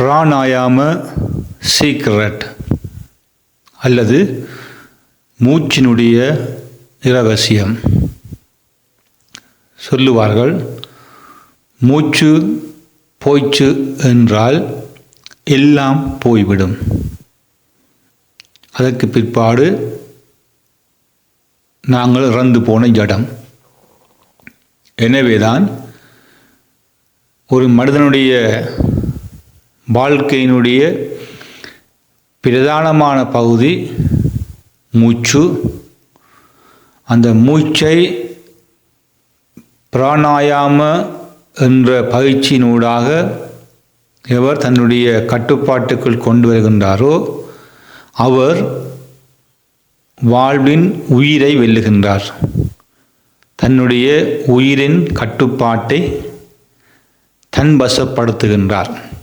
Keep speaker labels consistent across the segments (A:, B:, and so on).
A: Pranayama secret அல்லது மூச்சினுடைய இரகசியம். சொல்லுவார்கள் மூச்சு போய்ச்சு என்றால் எல்லாம் போய்விடும். அதற்கு பிற்பாடு நாங்கள் இறந்து போன ஜடம் எனவேதான் ஒரு மனிதனுடைய வாழ்க்கையினுடைய பிரதானமான பகுதி மூச்சு. அந்த மூச்சை பிராணாயாம என்ற பயிற்சியினூடாக எவர் தன்னுடைய கட்டுப்பாட்டுக்குள் கொண்டு வருகின்றாரோ அவர் வாழ்வின் உயிரை வெல்லுகின்றார். தன்னுடைய உயிரின் கட்டுப்பாட்டை தன்வசப்படுத்துகின்றார்.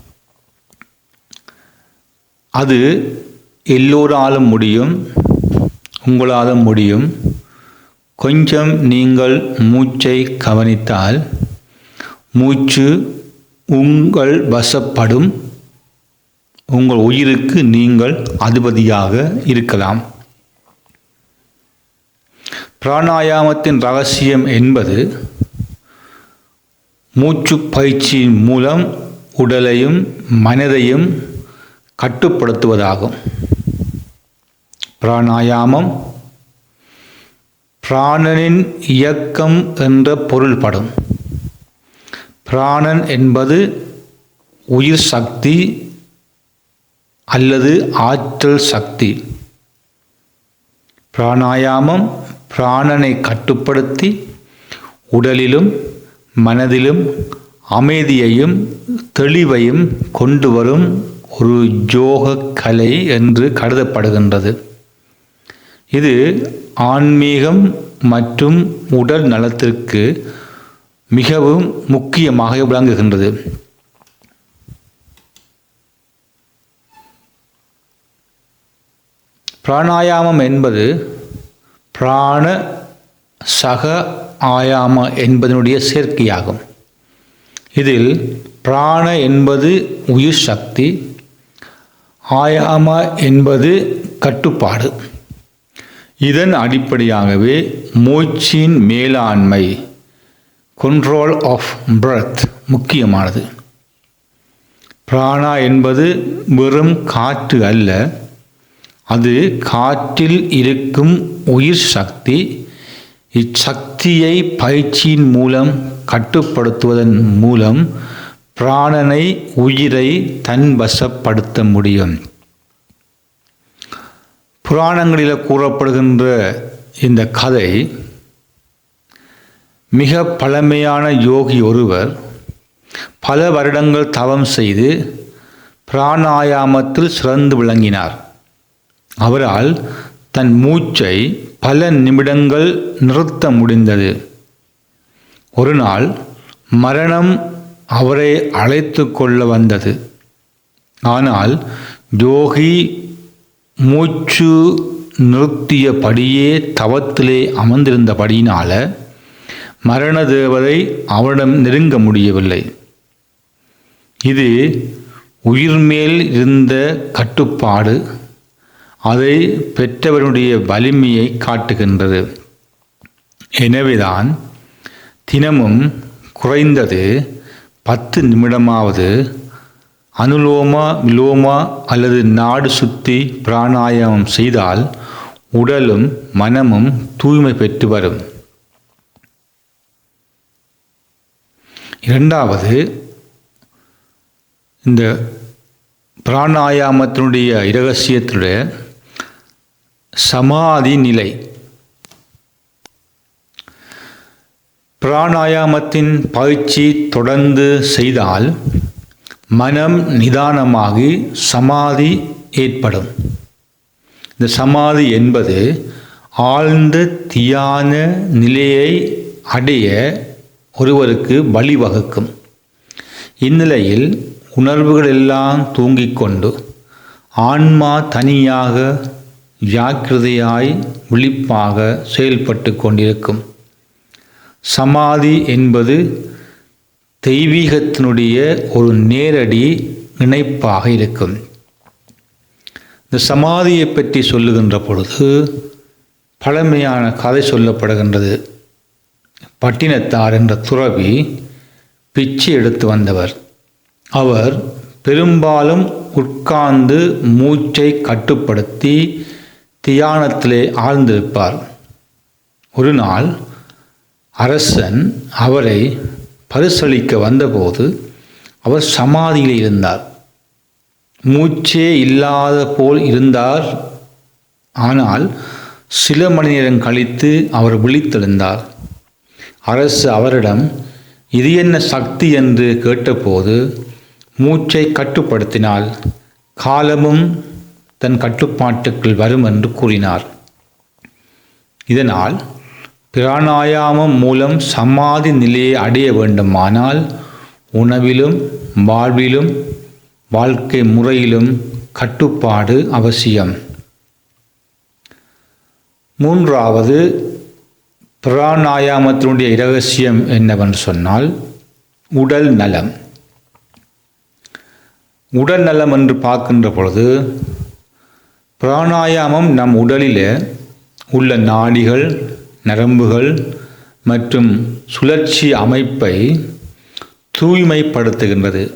A: அது எல்லோராலும் முடியும் உங்களாலும் முடியும். கொஞ்சம் நீங்கள் மூச்சை கவனித்தால் மூச்சு உங்கள் வசப்படும். உங்கள் உயிருக்கு நீங்கள் அதிபதியாக இருக்கலாம். பிராணாயாமத்தின் ரகசியம் என்பது மூச்சு பயிற்சியின் மூலம் உடலையும் மனதையும் கட்டுப்படுத்துவதாகும். பிராணாயாமம் பிராணனின் இயக்கம் என்ற பொருள்படும். பிராணன் என்பது உயிர் சக்தி அல்லது ஆற்றல் சக்தி. பிராணாயாமம் பிராணனை கட்டுப்படுத்தி உடலிலும் மனதிலும் அமைதியையும் தெளிவையும் கொண்டு வரும் ஒரு யோக கலை என்று கருதப்படுகின்றது. இது ஆன்மீகம் மற்றும் உடல் நலத்திற்கு மிகவும் முக்கியமாக விளங்குகின்றது. பிராணாயாமம் என்பது பிராண சக ஆயாம என்பதனுடைய சேர்க்கையாகும். இதில் பிராண என்பது உயிர் சக்தி ஆயாம என்பது கட்டுப்பாடு. இதன் அடிப்படையாகவே மூச்சின் மேலாண்மை கண்ட்ரோல் ஆஃப் பிரத் முக்கியமானது. பிராணா என்பது வெறும் காற்று அல்ல அது காற்றில் இருக்கும் உயிர் சக்தி இச்சக்தியை பயிற்சியின் மூலம் கட்டுப்படுத்துவதன் மூலம் பிராணனை உயிரை தன் வசப்படுத்த முடியும். புராணங்களில் கூறப்படுகின்ற இந்த கதை மிக பழமையான யோகி ஒருவர் பல வருடங்கள் தவம் செய்து பிராணாயாமத்தில் சிறந்து விளங்கினார். அவரால் தன் மூச்சை பல நிமிடங்கள் நிறுத்த முடிந்தது. ஒரு நாள் மரணம் அவரை அழைத்து கொள்ள வந்தது. ஆனால் ஜோகி மூச்சு நிறுத்தியபடியே தவத்திலே அமர்ந்திருந்தபடியினால மரண தேவதை அவரிடம் நெருங்க முடியவில்லை. இது உயிர்மேல் இருந்த கட்டுப்பாடு அதை பெற்றவருடைய வலிமையை காட்டுகின்றது. எனவேதான் தினமும் குறைந்தது பத்து நிமிடமாவது அனுலோமா விலோமா அல்லது நாடு சுத்தி பிராணாயாமம் செய்தால் உடலும் மனமும் தூய்மை பெற்று வரும். இரண்டாவது இந்த பிராணாயாமத்தினுடைய இரகசியத்துடைய சமாதி நிலை பிராணாயாமத்தின் பயிற்சி தொடர்ந்து செய்தால் மனம் நிதானமாகி சமாதி ஏற்படும். இந்த சமாதி என்பது ஆழ்ந்த தியான நிலையை அடைய ஒருவருக்கு வழிவகுக்கும் இந்நிலையில் உணர்வுகள் எல்லாம் தூங்கிக் கொண்டு ஆன்மா தனியாக ஜாக்கிரதையாய் விழிப்பாக செயல்பட்டு கொண்டிருக்கும். சமாதி என்பது தெய்வீகத்தினுடைய ஒரு நேரடி இணைப்பாக இருக்கும். இந்த சமாதியை பற்றி சொல்லுகின்ற பொழுது பழமையான கதை சொல்லப்படுகின்றது. பட்டினத்தார் என்ற துறவி பிச்சை எடுத்து வந்தவர். அவர் பெரும்பாலும் உட்கார்ந்து மூச்சை கட்டுப்படுத்தி தியானத்திலே ஆழ்ந்திருப்பார். ஒரு நாள் அரசன் அவரை பரிசளிக்க வந்தபோது அவர் சமாதியில் இருந்தார். மூச்சே இல்லாத போல் இருந்தார். ஆனால் சில மணி நேரம் கழித்து அவர் விழித்தெழுந்தார். அரசு அவரிடம் இது என்ன சக்தி என்று கேட்டபோது மூச்சை கட்டுப்படுத்தினால் காலமும் தன் கட்டுப்பாட்டுக்குள் வரும் என்று கூறினார். இதனால் பிராணாயாமம் மூலம் சமாதி நிலையை அடைய வேண்டுமானால் உணவிலும் வாழ்விலும் வாழ்க்கை முறையிலும் கட்டுப்பாடு அவசியம். மூன்றாவது பிராணாயாமத்தினுடைய இரகசியம் என்னவென்று சொன்னால் உடல் நலம். உடல் நலம் என்று பார்க்கின்ற பொழுது பிராணாயாமம் நம் உடலில் உள்ள நாடிகள் நரம்புகள் மற்றும் சுழற்சி அமைப்பை தூய்மைப்படுத்துகின்றது.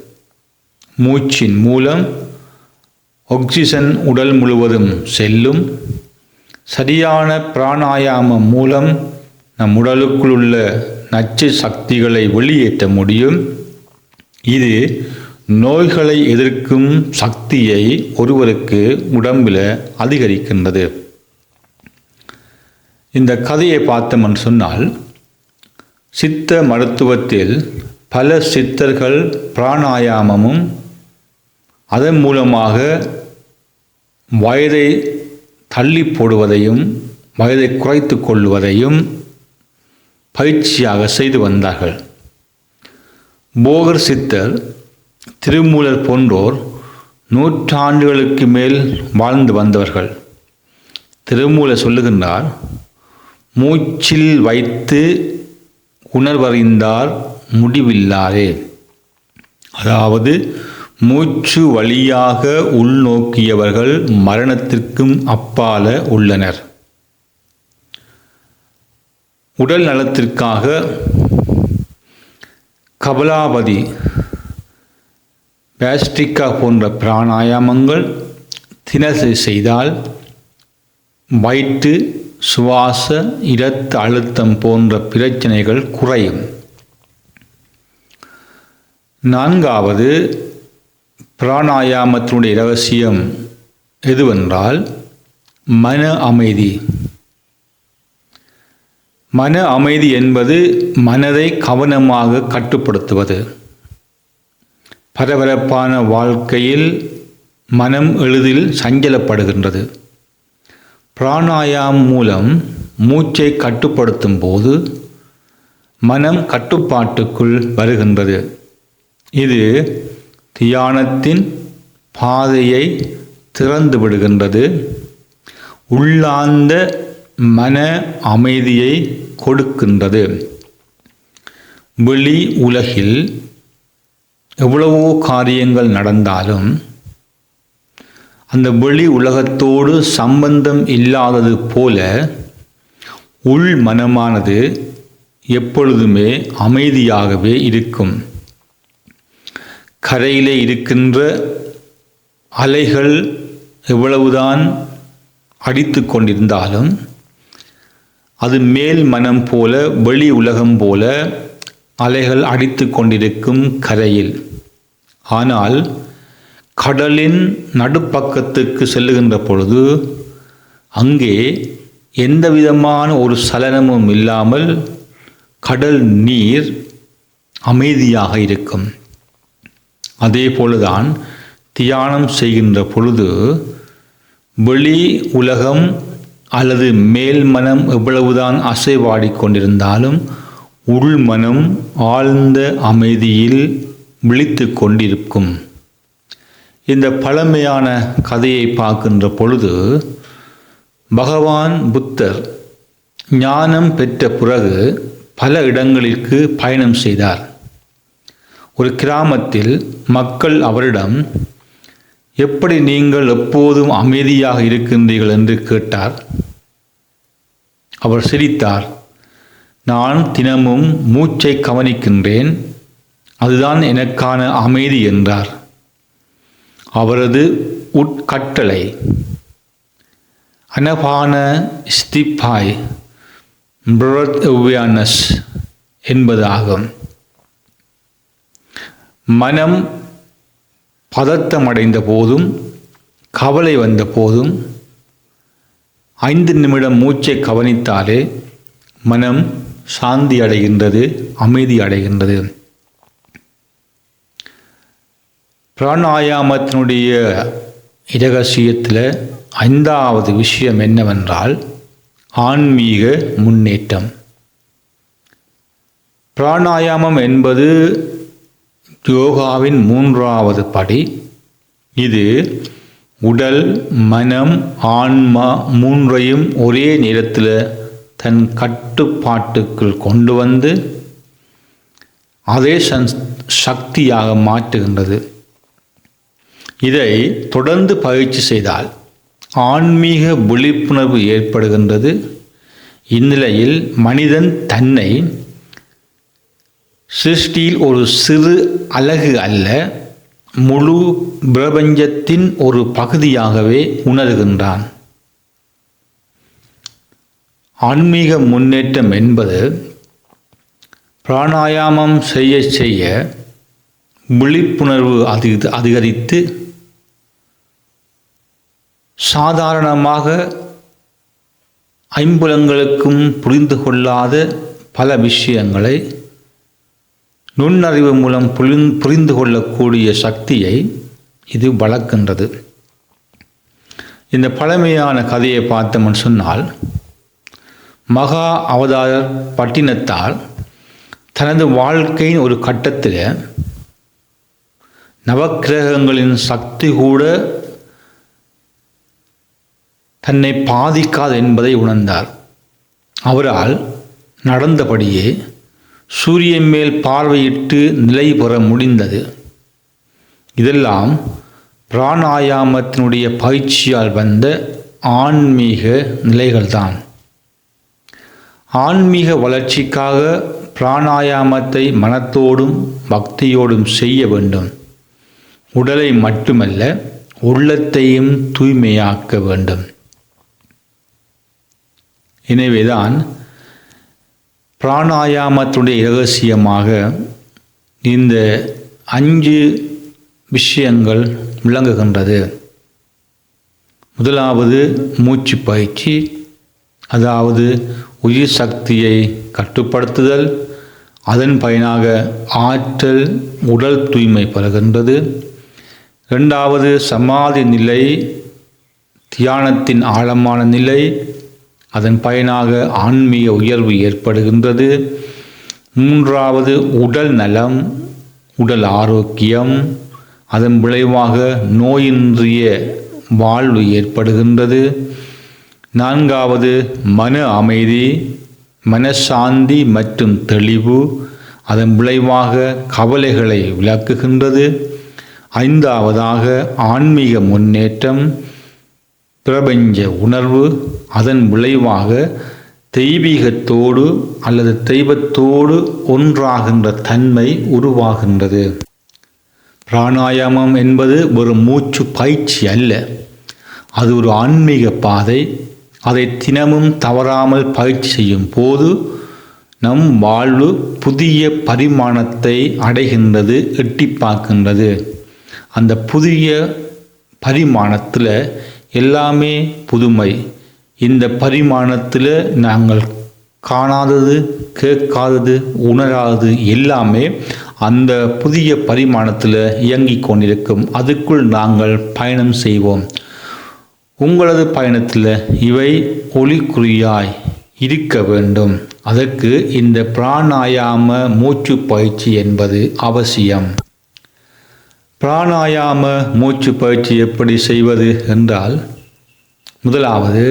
A: மூச்சின் மூலம் ஆக்சிஜன் உடல் முழுவதும் செல்லும். சரியான பிராணாயாமம் மூலம் நம் உடலுக்குள் உள்ள நச்சு சக்திகளை வெளியேற்ற முடியும். இது நோய்களை எதிர்க்கும் சக்தியை ஒருவருக்கு உடம்பில் அதிகரிக்கின்றது. இந்த கதையை பார்த்தோம்னு சொன்னால் சித்த மருத்துவத்தில் பல சித்தர்கள் பிராணாயாமமும் அதன் மூலமாக வயதை தள்ளி போடுவதையும் வயதை குறைத்து கொள்வதையும் பயிற்சியாக செய்து வந்தார்கள். போகர் சித்தர் திருமூலர் போன்றோர் நூற்றாண்டுகளுக்கு மேல் வாழ்ந்து வந்தவர்கள். திருமூலர் சொல்லுகின்றார் மூச்சில் வைத்து உணர்வறிந்தார் முடிவில்லாதே. அதாவது மூச்சு வழியாக உள்நோக்கியவர்கள் மரணத்திற்கும் அப்பால உள்ளனர். உடல் நலத்திற்காக கபலாபதி பேஸ்டிக்கா போன்ற பிராணாயாமங்கள் தினசரி செய்தால் வயிற்று சுவாச இரத்த அழுத்தம் போன்ற பிரச்சனைகள் குறையும். நான்காவது பிராணாயாமத்தினுடைய ரகசியம் எதுவென்றால் மன அமைதி. மன அமைதி என்பது மனதை கவனமாக கட்டுப்படுத்துவது. பரபரப்பான வாழ்க்கையில் மனம் எளிதில் சஞ்சலப்படுகின்றது. பிராணாயாம் மூலம் மூச்சை கட்டுப்படுத்தும் போது மனம் கட்டுப்பாட்டுக்குள் வருகின்றது. இது தியானத்தின் பாதையை திறந்து விடுகின்றது. உள்ளார்ந்த மன அமைதியை கொடுக்கின்றது. வெளி உலகில் எவ்வளவோ காரியங்கள் நடந்தாலும் அந்த வெளி உலகத்தோடு சம்பந்தம் இல்லாதது போல உள் மனமானது எப்பொழுதுமே அமைதியாகவே இருக்கும். கரையிலே இருக்கின்ற அலைகள் எவ்வளவுதான் அடித்து கொண்டிருந்தாலும் அது மேல் மனம் போல வெளி உலகம் போல அலைகள் அடித்து கொண்டிருக்கும் கரையில். ஆனால் கடலின் நடுப்பக்கத்துக்கு செல்லுகின்ற பொழுது அங்கே எந்த விதமான ஒரு சலனமும் இல்லாமல் கடல் நீர் அமைதியாக இருக்கும். அதே போலதான் தியானம் செய்கின்ற பொழுது வெளி உலகம் அல்லது மேல் மனம் எவ்வளவுதான் அசைவாடி கொண்டிருந்தாலும் உள் மனம் ஆழ்ந்த அமைதியில் விழித்து கொண்டிருக்கும். இந்த பழமையான கதையை பார்க்கின்ற பொழுது பகவான் புத்தர் ஞானம் பெற்ற பிறகு பல இடங்களிற்கு பயணம் செய்தார். ஒரு கிராமத்தில் மக்கள் அவரிடம் எப்படி நீங்கள் எப்போதும் அமைதியாக இருக்கின்றீர்கள்? என்று கேட்டார். அவர் சிரித்தார். நான் தினமும் மூச்சை கவனிக்கின்றேன். அதுதான் எனக்கான அமைதி என்றார். அவரது உட்கட்டளை அனபான ஸ்திப்பாய் பிரத் அவேர்னஸ் என்பதாகும். மனம் பதத்தமடைந்த போதும் கவலை வந்த போதும் ஐந்து நிமிடம் மூச்சை கவனித்தாலே மனம் சாந்தி அடைகின்றது அமைதி அடைகின்றது. பிராணாயாமத்தினுடைய இரகசியத்தில் ஐந்தாவது விஷயம் என்னவென்றால் ஆன்மீக முன்னேற்றம். பிராணாயாமம் என்பது யோகாவின் மூன்றாவது படி. இது உடல் மனம் ஆன்மா மூன்றையும் ஒரே நேரத்தில் தன் கட்டுப்பாட்டுக்குள் கொண்டு வந்து அதே சன் சக்தியாக மாற்றுகின்றது. இதை தொடர்ந்து பயிற்சி செய்தால் ஆன்மீக விழிப்புணர்வு ஏற்படுகின்றது. இந்நிலையில் மனிதன் தன்னை சிருஷ்டியில் ஒரு சிறு அழகு அல்ல முழு பிரபஞ்சத்தின் ஒரு பகுதியாகவே உணர்கின்றான். ஆன்மீக முன்னேற்றம் என்பது பிராணாயாமம் செய்ய செய்ய விழிப்புணர்வு அதிக அதிகரித்து சாதாரணமாக ஐம்புலங்களுக்கும் புரிந்து கொள்ளாத பல விஷயங்களை நுண்ணறிவு மூலம் புரிந் புரிந்து கொள்ளக்கூடிய சக்தியை இது வளர்க்கின்றது. இந்த பழமையான கதையை பார்த்தோம்னு சொன்னால் மகா அவதாரர் பட்டினத்தால் தனது வாழ்க்கையின் ஒரு கட்டத்தில் நவக்கிரகங்களின் சக்தி கூட தன்னை பாதிக்காது என்பதை உணர்ந்தார். அவரால் நடந்தபடியே சூரியன் மேல் பார்வையிட்டு நிலை பெற முடிந்தது. இதெல்லாம் பிராணாயாமத்தினுடைய பயிற்சியால் வந்த ஆன்மீக நிலைகள்தான். ஆன்மீக வளர்ச்சிக்காக பிராணாயாமத்தை மனத்தோடும் பக்தியோடும் செய்ய வேண்டும். உடலை மட்டுமல்ல உள்ளத்தையும் தூய்மையாக்க வேண்டும். எனவேதான் பிராணாயாமத்துடைய இரகசியமாக இந்த அஞ்சு விஷயங்கள் விளங்குகின்றது. முதலாவது மூச்சு பயிற்சி அதாவது உயிர் சக்தியை கட்டுப்படுத்துதல் அதன் பயனாக ஆற்றல் உடல் தூய்மை பெறுகின்றது. இரண்டாவது சமாதி நிலை தியானத்தின் ஆழமான நிலை அதன் பயனாக ஆன்மீக உயர்வு ஏற்படுகின்றது. மூன்றாவது உடல் நலம் உடல் ஆரோக்கியம். அதன் விளைவாக நோயின்றிய வாழ்வு ஏற்படுகின்றது. நான்காவது மன அமைதி மனசாந்தி மற்றும் தெளிவு. அதன் விளைவாக கவலைகளை விளக்குகின்றது. ஐந்தாவதாக ஆன்மீக முன்னேற்றம். பிரபஞ்ச உணர்வு அதன் விளைவாக தெய்வீகத்தோடு அல்லது தெய்வத்தோடு ஒன்றாகின்ற தன்மை உருவாகின்றது. பிராணாயாமம் என்பது ஒரு மூச்சு பயிற்சி அல்ல. அது ஒரு ஆன்மீக பாதை. அதை தினமும் தவறாமல் பயிற்சி செய்யும் போது நம் வாழ்வு புதிய பரிமாணத்தை அடைகின்றது எட்டி பார்க்கின்றது. அந்த புதிய பரிமாணத்தில் எல்லாமே புதுமை. இந்த பரிமாணத்தில் நாங்கள் காணாதது கேட்காதது உணராதது எல்லாமே அந்த புதிய பரிமாணத்தில் இயங்கிக் கொண்டிருக்கும். அதுக்குள் நாங்கள் பயணம் செய்வோம். உங்களது பயணத்தில் இவை ஒளிக்குறியாய் இருக்க வேண்டும். அதற்கு இந்த பிராணாயாம மூச்சு பயிற்சி என்பது அவசியம். பிராணாயாம மூச்சு பயிற்சி எப்படி செய்வது என்றால் முதலாவது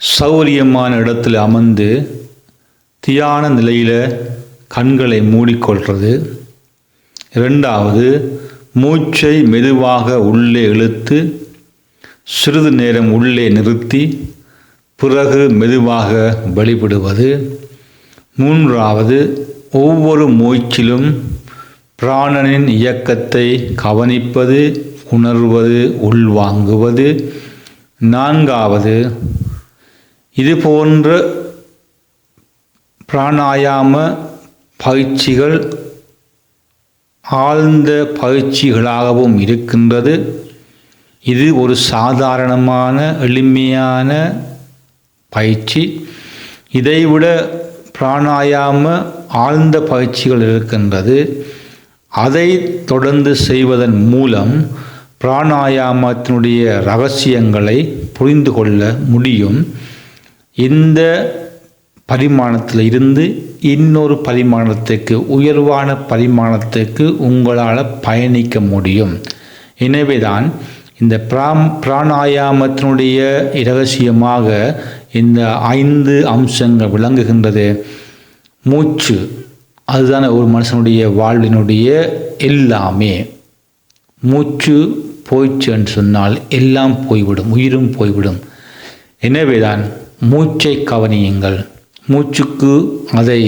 A: சௌரியமான இடத்தில் அமர்ந்து தியான நிலையில் கண்களை மூடிக்கொள்வது இரண்டாவது மூச்சை மெதுவாக உள்ளே இழுத்து சிறிது நேரம் உள்ளே நிறுத்தி பிறகு மெதுவாக வெளிவிடுவது மூன்றாவது ஒவ்வொரு மூச்சிலும் பிராணனின் இயக்கத்தை கவனிப்பது உணர்வது உள்வாங்குவது நான்காவது இது போன்ற பிராணாயாம பயிற்சிகள் ஆழ்ந்த பயிற்சிகளாகவும் இருக்கின்றது. இது ஒரு சாதாரணமான எளிமையான பயிற்சி. இதைவிட பிராணாயாம ஆழ்ந்த பயிற்சிகள் இருக்கின்றது. அதை தொடர்ந்து செய்வதன் மூலம் பிராணாயாமத்தினுடைய ரகசியங்களை புரிந்து கொள்ள முடியும். இந்த பரிமாணத்தில் இருந்து இன்னொரு பரிமாணத்துக்கு உயர்வான பரிமாணத்துக்கு உங்களால் பயணிக்க முடியும். எனவேதான் இந்த பிராம் பிராணாயாமத்தினுடைய இரகசியமாக இந்த ஐந்து அம்சங்கள் விளங்குகின்றது. மூச்சு அதுதானே ஒரு மனுஷனுடைய வாழ்வினுடைய எல்லாமே. மூச்சு போய்ச்சுன்னு சொன்னால் எல்லாம் போய்விடும் உயிரும் போய்விடும். எனவேதான் மூச்சை கவனியுங்கள். மூச்சுக்கு அதை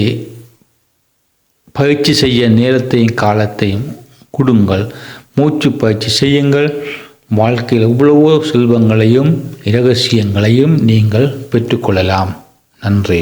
A: பயிற்சி செய்ய நேரத்தையும் காலத்தையும் கொடுங்கள். மூச்சு பயிற்சி செய்யுங்கள். வாழ்க்கையில் எவ்வளவோ செல்வங்களையும் இரகசியங்களையும் நீங்கள் பெற்றுக்கொள்ளலாம். நன்றி.